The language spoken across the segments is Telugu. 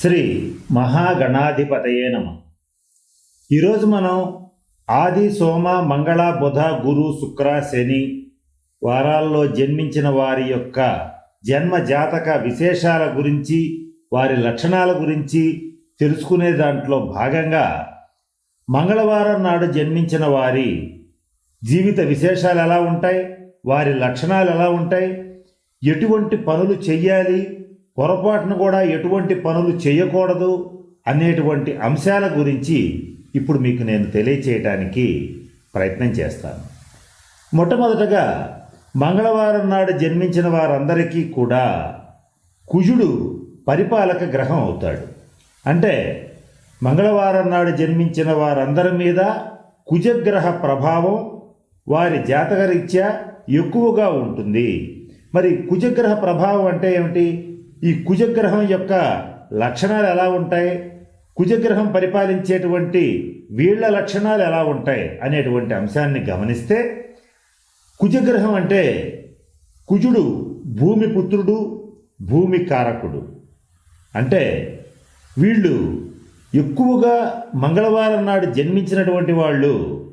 శ్రీ మహాగణాధిపతయే నమ. ఈరోజు మనం ఆది సోమ మంగళ బుధ గురు శుక్ర శని వారాల్లో జన్మించిన వారి యొక్క జన్మ జాతక విశేషాల గురించి వారి లక్షణాల గురించి తెలుసుకునే దాంట్లో భాగంగా మంగళవారం నాడు జన్మించిన వారి జీవిత విశేషాలు ఎలా ఉంటాయి వారి లక్షణాలు ఎలా ఉంటాయి ఎటువంటి పనులు చెయ్యాలి పొరపాటును కూడా ఎటువంటి పనులు చేయకూడదు అనేటువంటి అంశాల గురించి ఇప్పుడు మీకు నేను తెలియచేయటానికి ప్రయత్నం చేస్తాను. మొట్టమొదటగా మంగళవారం నాడు జన్మించిన వారందరికీ కూడా కుజుడు పరిపాలక గ్రహం అవుతాడు. అంటే మంగళవారం నాడు జన్మించిన వారందరి మీద కుజగ్రహ ప్రభావం వారి జాతకరీత్యా ఎక్కువగా ఉంటుంది. మరి కుజగ్రహ ప్రభావం అంటే ఏమిటి? ఈ కుజగ్రహం యొక్క లక్షణాలు ఎలా ఉంటాయి? కుజగ్రహం పరిపాలించేటువంటి వీళ్ళ లక్షణాలు ఎలా ఉంటాయి అనేటువంటి అంశాన్ని గమనిస్తే కుజగ్రహం అంటే కుజుడు భూమి పుత్రుడు భూమి కారకుడు. అంటే వీళ్ళు ఎక్కువగా మంగళవారం నాడు జన్మించినటువంటి వాళ్ళు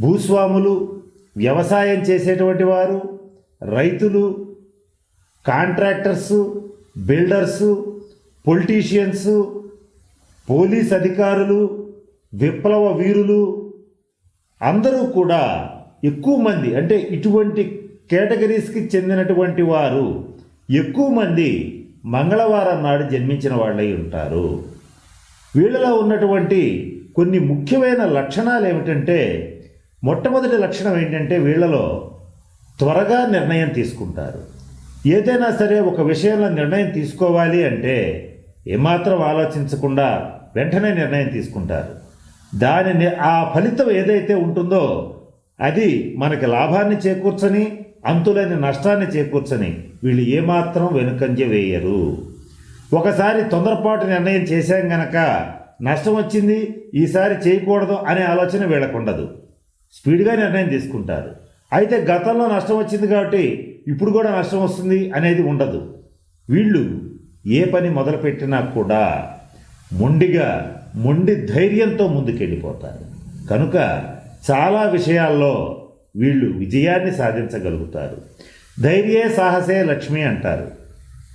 భూస్వాములు వ్యవసాయం చేసేటువంటి వారు రైతులు కాంట్రాక్టర్సు బిల్డర్సు పొలిటీషియన్స్ పోలీస్ అధికారులు విప్లవ వీరులు అందరూ కూడా ఎక్కువ మంది అంటే ఇటువంటి కేటగిరీస్కి చెందినటువంటి వారు ఎక్కువ మంది మంగళవారం నాడు జన్మించిన వాళ్ళై ఉంటారు. వీళ్ళలో ఉన్నటువంటి కొన్ని ముఖ్యమైన లక్షణాలు ఏమిటంటే మొట్టమొదటి లక్షణం ఏంటంటే వీళ్ళలో త్వరగా నిర్ణయం తీసుకుంటారు. ఏదైనా సరే ఒక విషయంలో నిర్ణయం తీసుకోవాలి అంటే ఏమాత్రం ఆలోచించకుండా వెంటనే నిర్ణయం తీసుకుంటారు. దానిని ఆ ఫలితం ఏదైతే ఉంటుందో అది మనకి లాభాన్ని చేకూర్చని అంతులేని నష్టాన్ని చేకూర్చని వీళ్ళు ఏమాత్రం వెనుకంజ వేయరు. ఒకసారి తొందరపాటు నిర్ణయం చేశాం గనక నష్టం వచ్చింది ఈసారి చేయకూడదు అనే ఆలోచన వీళ్ళకుండదు. స్పీడ్గా నిర్ణయం తీసుకుంటారు. అయితే గతంలో నష్టం వచ్చింది కాబట్టి ఇప్పుడు కూడా నష్టం వస్తుంది అనేది ఉండదు. వీళ్ళు ఏ పని మొదలుపెట్టినా కూడా మొండిగా మొండి ధైర్యంతో ముందుకెళ్ళిపోతారు. కనుక చాలా విషయాల్లో వీళ్ళు విజయాన్ని సాధించగలుగుతారు. ధైర్యే సాహసే లక్ష్మి అంటారు.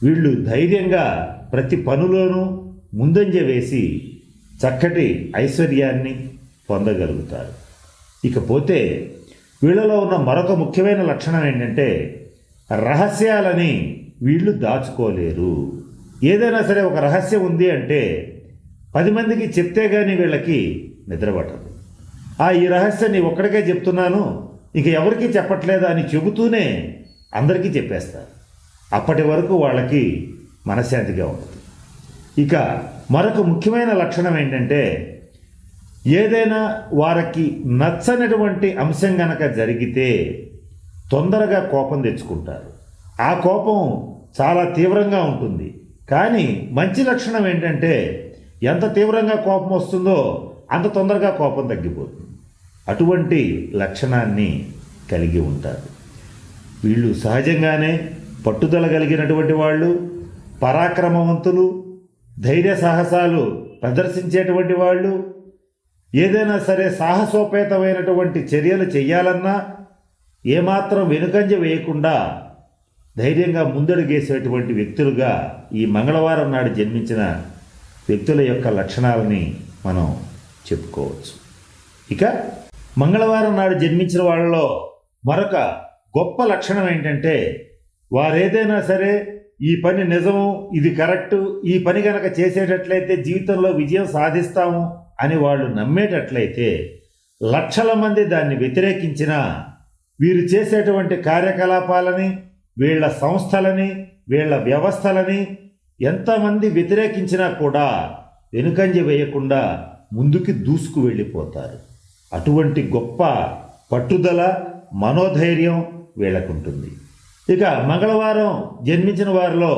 వీళ్ళు ధైర్యంగా ప్రతి పనులోనూ ముందంజ వేసి చక్కటి ఐశ్వర్యాన్ని పొందగలుగుతారు. ఇకపోతే వీళ్ళలో ఉన్న మరొక ముఖ్యమైన లక్షణం ఏంటంటే రహస్యాలని వీళ్ళు దాచుకోలేరు. ఏదైనా సరే ఒక రహస్యం ఉంది అంటే పది మందికి చెప్తే కానీ వీళ్ళకి నిద్రపట్టదు ఆ ఈ రహస్యాన్ని ఒక్కడికే చెప్తున్నాను ఇక ఎవరికీ చెప్పట్లేదా అని చెబుతూనే అందరికీ చెప్పేస్తారు. అప్పటి వరకు వాళ్ళకి మనశ్శాంతిగా ఉంటుంది. ఇక మరొక ముఖ్యమైన లక్షణం ఏంటంటే ఏదైనా వారికి నచ్చనటువంటి అంశం గనక జరిగితే తొందరగా కోపం తెచ్చుకుంటారు. ఆ కోపం చాలా తీవ్రంగా ఉంటుంది. కానీ మంచి లక్షణం ఏంటంటే ఎంత తీవ్రంగా కోపం వస్తుందో అంత తొందరగా కోపం తగ్గిపోతుంది. అటువంటి లక్షణాన్ని కలిగి ఉంటారు. వీళ్ళు సహజంగానే పట్టుదల కలిగినటువంటి వాళ్ళు పరాక్రమవంతులు ధైర్య సాహసాలు ప్రదర్శించేటువంటి వాళ్ళు ఏదైనా సరే సాహసోపేతమైనటువంటి చర్యలు చేయాలన్నా ఏమాత్రం వెనుకంజ వేయకుండా ధైర్యంగా ముందడుగేసేటువంటి వ్యక్తులుగా ఈ మంగళవారం నాడు జన్మించిన వ్యక్తుల యొక్క లక్షణాలని మనం చెప్పుకోవచ్చు. ఇక మంగళవారం నాడు జన్మించిన వాళ్ళలో మరొక గొప్ప లక్షణం ఏంటంటే వారేదైనా సరే ఈ పని నిజము ఇది కరెక్టు ఈ పని కనుక చేసేటట్లయితే జీవితంలో విజయం సాధిస్తాము అని వాళ్ళు నమ్మేటట్లయితే లక్షల మంది దాన్ని వ్యతిరేకించినా వీరు చేసేటువంటి కార్యకలాపాలని వీళ్ళ సంస్థలని వీళ్ళ వ్యవస్థలని ఎంతమంది వ్యతిరేకించినా కూడా వెనుకంజ వేయకుండా ముందుకి దూసుకు వెళ్ళిపోతారు. అటువంటి గొప్ప పట్టుదల మనోధైర్యం వీళ్ళకుంటుంది. ఇక మంగళవారం జన్మించిన వారిలో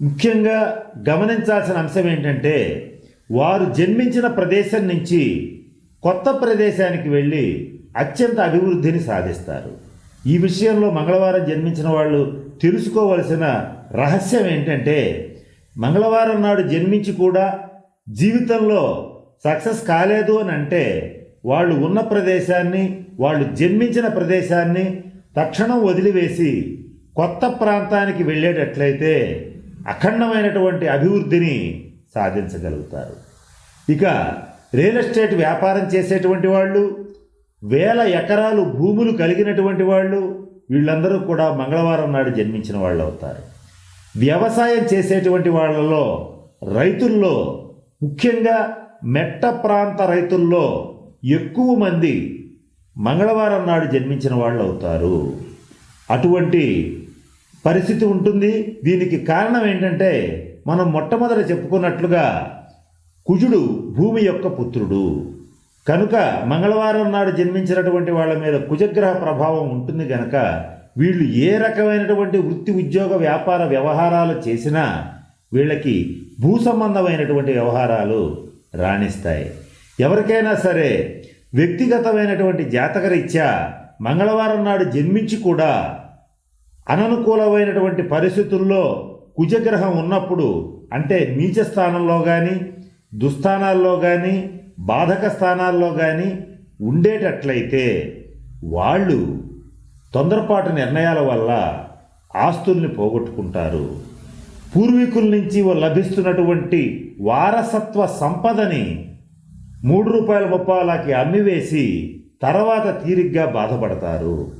ముఖ్యంగా గమనించాల్సిన అంశం ఏంటంటే వారు జన్మించిన ప్రదేశం నుంచి కొత్త ప్రదేశానికి వెళ్ళి అత్యంత అభివృద్ధిని సాధిస్తారు. ఈ విషయంలో మంగళవారం జన్మించిన వాళ్ళు తెలుసుకోవలసిన రహస్యం ఏంటంటే మంగళవారం నాడు జన్మించి కూడా జీవితంలో సక్సెస్ కాలేదు అని అంటే వాళ్ళు ఉన్న ప్రదేశాన్ని వాళ్ళు జన్మించిన ప్రదేశాన్ని తక్షణం వదిలివేసి కొత్త ప్రాంతానికి వెళ్ళేటట్లయితే అఖండమైనటువంటి అభివృద్ధిని సాధించగలుగుతారు. ఇక రియల్ ఎస్టేట్ వ్యాపారం చేసేటువంటి వాళ్ళు వేల ఎకరాలు భూములు కలిగినటువంటి వాళ్ళు వీళ్ళందరూ కూడా మంగళవారం నాడు జన్మించిన వాళ్ళు అవుతారు. వ్యవసాయం చేసేటువంటి వాళ్ళలో రైతుల్లో ముఖ్యంగా మెట్ట ప్రాంత రైతుల్లో ఎక్కువ మంది మంగళవారం నాడు జన్మించిన వాళ్ళు అవుతారు. అటువంటి పరిస్థితి ఉంటుంది. దీనికి కారణం ఏంటంటే మనం మొట్టమొదట చెప్పుకున్నట్లుగా కుజుడు భూమి యొక్క పుత్రుడు. కనుక మంగళవారం నాడు జన్మించినటువంటి వాళ్ళ మీద కుజగ్రహ ప్రభావం ఉంటుంది కనుక వీళ్ళు ఏ రకమైనటువంటి వృత్తి ఉద్యోగ వ్యాపార వ్యవహారాలు చేసినా వీళ్ళకి భూ సంబంధమైనటువంటి వ్యవహారాలు రాణిస్తాయి. ఎవరికైనా సరే వ్యక్తిగతమైనటువంటి జాతకరీత్యా మంగళవారం నాడు జన్మించి కూడా అననుకూలమైనటువంటి పరిస్థితుల్లో కుజగ్రహం ఉన్నప్పుడు అంటే నీచ స్థానంలో కానీ దుస్థానాల్లో కానీ బాధక స్థానాల్లో కానీ ఉండేటట్లయితే వాళ్ళు తొందరపాటు నిర్ణయాల వల్ల ఆస్తుల్ని పోగొట్టుకుంటారు. పూర్వీకుల నుంచి లభిస్తున్నటువంటి వారసత్వ సంపదని మూడు రూపాయల ముప్పాలకి అమ్మివేసి తర్వాత తీరిగ్గా బాధపడతారు.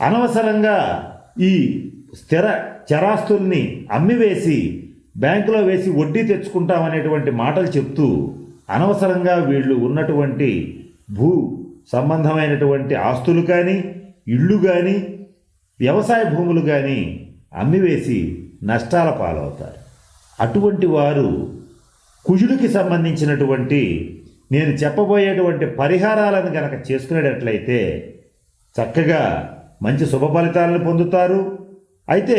అనవసరంగా ఈ స్థిర చరాస్తుల్ని అమ్మివేసి బ్యాంకులో వేసి వడ్డీ తెచ్చుకుంటామనేటువంటి మాటలు చెప్తూ అనవసరంగా వీళ్ళు ఉన్నటువంటి భూ సంబంధమైనటువంటి ఆస్తులు కానీ ఇళ్ళు కానీ వ్యవసాయ భూములు కానీ అమ్మివేసి నష్టాల పాలవుతారు. అటువంటి వారు కుజుడికి సంబంధించినటువంటి నేను చెప్పబోయేటువంటి పరిహారాలను కనుక చేసుకునేటట్లయితే చక్కగా మంచి శుభ ఫలితాలను పొందుతారు. అయితే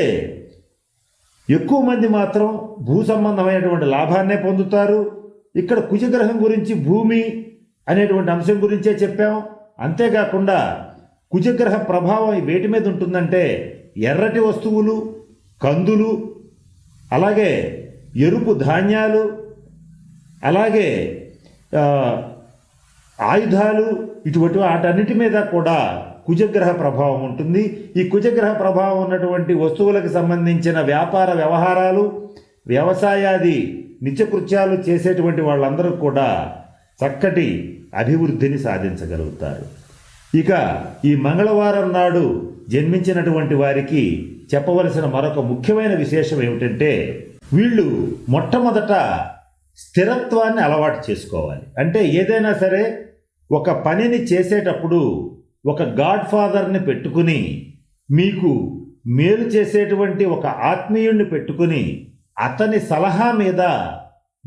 ఎక్కువ మంది మాత్రం భూ సంబంధమైనటువంటి లాభాన్నే పొందుతారు. ఇక్కడ కుజగ్రహం గురించి భూమి అనేటువంటి అంశం గురించే చెప్పాం. అంతేకాకుండా కుజగ్రహ ప్రభావం వేటి మీద ఉంటుందంటే ఎర్రటి వస్తువులు కందులు అలాగే ఎరుపు ధాన్యాలు అలాగే ఆయుధాలు ఇటువంటి వాటన్నిటి మీద కూడా కుజగ్రహ ప్రభావం ఉంటుంది. ఈ కుజగ్రహ ప్రభావం ఉన్నటువంటి వస్తువులకు సంబంధించిన వ్యాపార వ్యవహారాలు వ్యవసాయాది నిత్యకృత్యాలు చేసేటువంటి వాళ్ళందరూ కూడా చక్కటి అభివృద్ధిని సాధించగలుగుతారు. ఇక ఈ మంగళవారం నాడు జన్మించినటువంటి వారికి చెప్పవలసిన మరొక ముఖ్యమైన విశేషం ఏమిటంటే వీళ్ళు మొట్టమొదట స్థిరత్వాన్ని అలవాటు చేసుకోవాలి. అంటే ఏదైనా సరే ఒక పనిని చేసేటప్పుడు ఒక గాడ్ ఫాదర్ని పెట్టుకుని మీకు మేలు చేసేటువంటి ఒక ఆత్మీయుణ్ణి పెట్టుకుని అతని సలహా మీద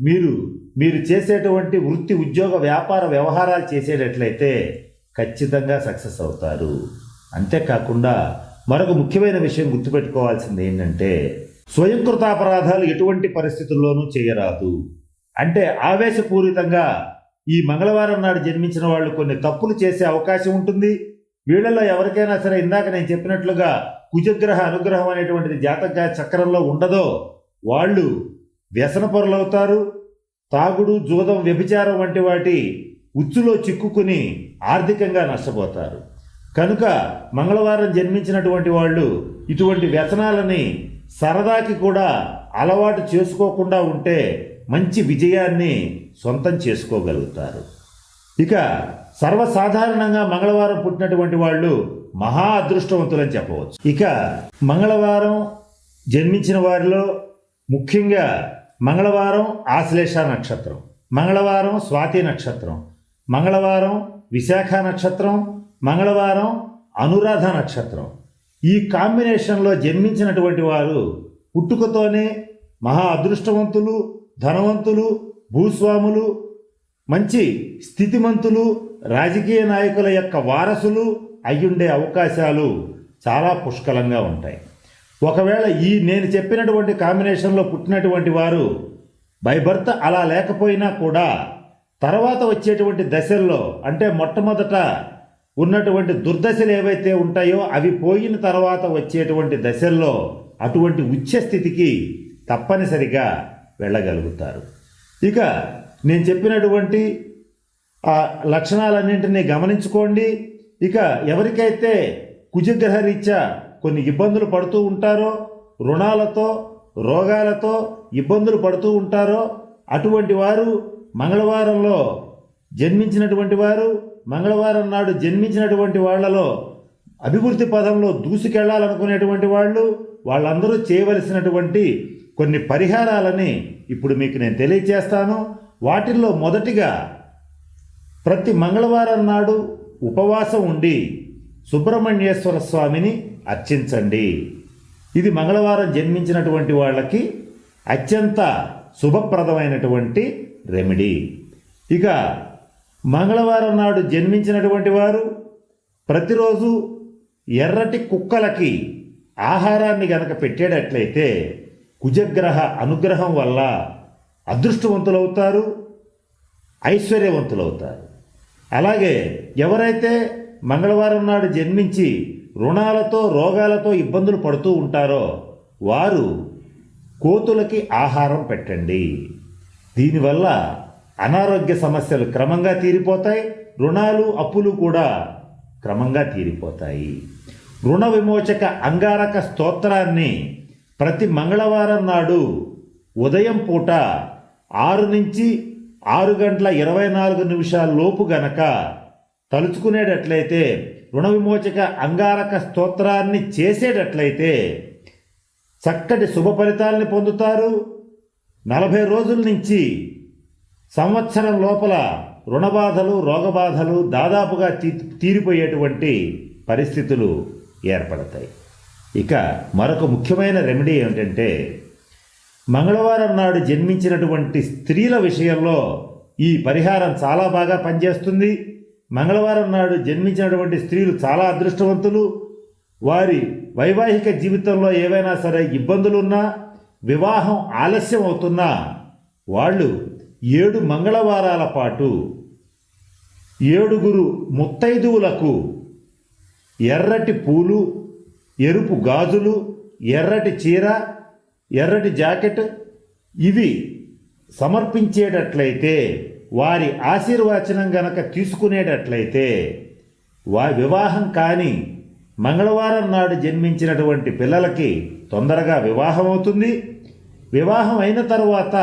మీరు మీరు చేసేటువంటి వృత్తి ఉద్యోగ వ్యాపార వ్యవహారాలు చేసేటట్లయితే ఖచ్చితంగా సక్సెస్ అవుతారు. అంతేకాకుండా మరొక ముఖ్యమైన విషయం గుర్తుపెట్టుకోవాల్సింది ఏంటంటే స్వయంకృతాపరాధాలు ఎటువంటి పరిస్థితుల్లోనూ చేయరాదు. అంటే ఆవేశపూరితంగా ఈ మంగళవారం నాడు జన్మించిన వాళ్ళు కొన్ని తప్పులు చేసే అవకాశం ఉంటుంది వీళ్ళలో ఎవరికైనా సరే ఇందాక నేను చెప్పినట్లుగా కుజగ్రహ అనుగ్రహం అనేటువంటిది జాతక చక్రంలో ఉండదో వాళ్ళు వ్యసన పొరలవుతారు తాగుడు జూదం వ్యభిచారం వంటి వాటి ఉచ్చులో చిక్కుకుని ఆర్థికంగా నష్టపోతారు. కనుక మంగళవారం జన్మించినటువంటి వాళ్ళు ఇటువంటి వ్యసనాలని సరదాకి కూడా అలవాటు చేసుకోకుండా ఉంటే మంచి విజయాన్ని సొంతం చేసుకోగలుగుతారు. ఇక సర్వసాధారణంగా మంగళవారం పుట్టినటువంటి వాళ్ళు మహా అదృష్టవంతులని చెప్పవచ్చు. ఇక మంగళవారం జన్మించిన వారిలో ముఖ్యంగా మంగళవారం ఆశ్లేష నక్షత్రం మంగళవారం స్వాతి నక్షత్రం మంగళవారం విశాఖ నక్షత్రం మంగళవారం అనురాధ నక్షత్రం. ఈ కాంబినేషన్లో జన్మించినటువంటి వారు పుట్టుకతోనే మహా అదృష్టవంతులు ధనవంతులు భూస్వాములు మంచి స్థితిమంతులు రాజకీయ నాయకుల యొక్క వారసులు అయ్యుండే అవకాశాలు చాలా పుష్కలంగా ఉంటాయి. ఒకవేళ ఈ నేను చెప్పినటువంటి కాంబినేషన్లో పుట్టినటువంటి వారు బై బర్త్ అలా లేకపోయినా కూడా తర్వాత వచ్చేటువంటి దశల్లో అంటే మొట్టమొదట ఉన్నటువంటి దుర్దశలు ఏవైతే ఉంటాయో అవి పోయిన తర్వాత వచ్చేటువంటి దశల్లో అటువంటి ఉచ్చ స్థితికి తప్పనిసరిగా వెళ్ళగలుగుతారు. ఇక నేను చెప్పినటువంటి ఆ లక్షణాలన్నింటినీ గమనించుకోండి. ఇక ఎవరికైతే కుజగ్రహ రీత్యా కొన్ని ఇబ్బందులు పడుతూ ఉంటారో రుణాలతో రోగాలతో ఇబ్బందులు పడుతూ ఉంటారో అటువంటి వారు మంగళవారంలో జన్మించినటువంటి వారు మంగళవారం నాడు జన్మించినటువంటి వాళ్ళలో అభివృద్ధి పదంలో దూసుకెళ్ళాలనుకునేటువంటి వాళ్ళు వాళ్ళందరూ చేయవలసినటువంటి కొన్ని పరిహారాలని ఇప్పుడు మీకు నేను తెలియజేస్తాను వాటిల్లో మొదటిగా ప్రతి మంగళవారం నాడు ఉపవాసం ఉండి సుబ్రహ్మణ్యేశ్వర స్వామిని అర్చించండి. ఇది మంగళవారం జన్మించినటువంటి వాళ్ళకి అత్యంత శుభప్రదమైనటువంటి రెమెడీ. ఇక మంగళవారం నాడు జన్మించినటువంటి వారు ప్రతిరోజు ఎర్రటి కుక్కలకి ఆహారాన్ని గనక పెట్టేటట్లయితే కుజగ్రహ అనుగ్రహం వల్ల అదృష్టవంతులవుతారు ఐశ్వర్యవంతులవుతారు. అలాగే ఎవరైతే మంగళవారం నాడు జన్మించి రుణాలతో రోగాలతో ఇబ్బందులు పడుతూ ఉంటారో వారు కోతులకి ఆహారం పెట్టండి. దీనివల్ల అనారోగ్య సమస్యలు క్రమంగా తీరిపోతాయి రుణాలు అప్పులు కూడా క్రమంగా తీరిపోతాయి. రుణ విమోచక అంగారక స్తోత్రాన్ని ప్రతి మంగళవారం నాడు ఉదయం పూట ఆరు నుంచి ఆరు గంటల ఇరవై నాలుగు నిమిషాల లోపు గనక తలుచుకునేటట్లయితే రుణ విమోచక అంగారక స్తోత్రాన్ని చేసేటట్లయితే చక్కటి శుభ ఫలితాలని పొందుతారు. నలభై రోజుల నుంచి సంవత్సరం లోపల రుణబాధలు రోగబాధలు దాదాపుగా తీ తీరిపోయేటువంటి పరిస్థితులు ఏర్పడతాయి. ఇక మరొక ముఖ్యమైన రెమెడీ ఏమిటంటే మంగళవారం నాడు జన్మించినటువంటి స్త్రీల విషయంలో ఈ పరిహారం చాలా బాగా పనిచేస్తుంది. మంగళవారం నాడు జన్మించినటువంటి స్త్రీలు చాలా అదృష్టవంతులు. వారి వైవాహిక జీవితంలో ఏవైనా సరే ఇబ్బందులున్నా వివాహం ఆలస్యం అవుతున్నా వాళ్ళు ఏడు మంగళవారాల పాటు ఏడుగురు ముత్తైదువులకు ఎర్రటి పూలు ఎరుపు గాజులు ఎర్రటి చీర ఎర్రటి జాకెట్ ఇవి సమర్పించేటట్లయితే వారి ఆశీర్వచనం గనక తీసుకునేటట్లయితే వా వివాహం కాని మంగళవారం నాడు జన్మించినటువంటి పిల్లలకి తొందరగా వివాహం అవుతుంది. వివాహం అయిన తర్వాత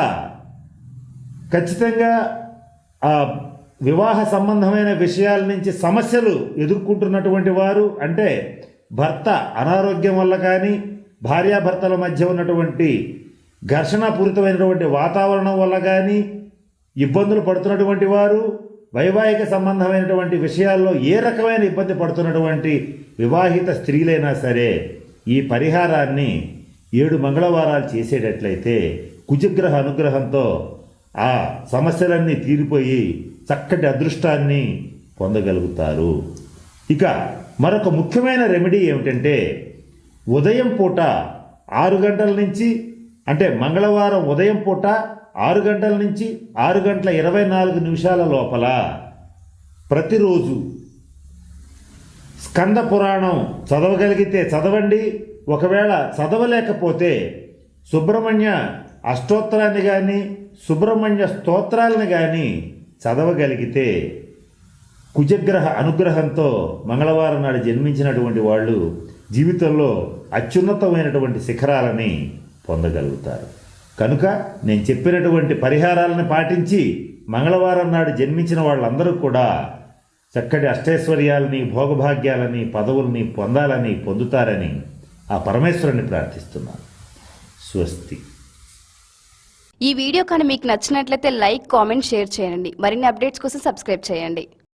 ఖచ్చితంగా ఆ వివాహ సంబంధమైన విషయాల నుంచి సమస్యలు ఎదుర్కొంటున్నటువంటి వారు అంటే భర్త అనారోగ్యం వల్ల కానీ భార్యాభర్తల మధ్య ఉన్నటువంటి ఘర్షణపూరితమైనటువంటి వాతావరణం వల్ల కానీ ఇబ్బందులు పడుతున్నటువంటి వారు వైవాహిక సంబంధమైనటువంటి విషయాల్లో ఏ రకమైన ఇబ్బంది పడుతున్నటువంటి వివాహిత స్త్రీలైనా సరే ఈ పరిహారాన్ని ఏడు మంగళవారాలు చేసేటట్లయితే కుజగ్రహ అనుగ్రహంతో ఆ సమస్యలన్నీ తీరిపోయి చక్కటి అదృష్టాన్ని పొందగలుగుతారు. ఇక మరొక ముఖ్యమైన రెమెడీ ఏమిటంటే ఉదయం పూట ఆరు గంటల నుంచి అంటే మంగళవారం ఉదయం పూట ఆరు గంటల నుంచి ఆరు గంటల ఇరవై నాలుగు నిమిషాల లోపల ప్రతిరోజు స్కంద పురాణం చదవగలిగితే చదవండి ఒకవేళ చదవలేకపోతే సుబ్రహ్మణ్య అష్టోత్తరాన్ని కానీ సుబ్రహ్మణ్య స్తోత్రాలను కానీ చదవగలిగితే కుజగ్రహ అనుగ్రహంతో మంగళవారం నాడు జన్మించినటువంటి వాళ్ళు జీవితంలో అత్యున్నతమైనటువంటి శిఖరాలని పొందగలుగుతారు. కనుక నేను చెప్పినటువంటి పరిహారాలను పాటించి మంగళవారం నాడు జన్మించిన వాళ్ళందరూ కూడా చక్కటి అష్టైశ్వర్యాలని భోగభాగ్యాలని పదవుల్ని పొందాలని పొందుతారని ఆ పరమేశ్వరుని ప్రార్థిస్తున్నాను. స్వస్తి. ఈ వీడియో కానీ మీకు నచ్చినట్లయితే లైక్ కామెంట్ షేర్ చేయండి. మరిన్ని అప్డేట్స్ కోసం సబ్స్క్రైబ్ చేయండి.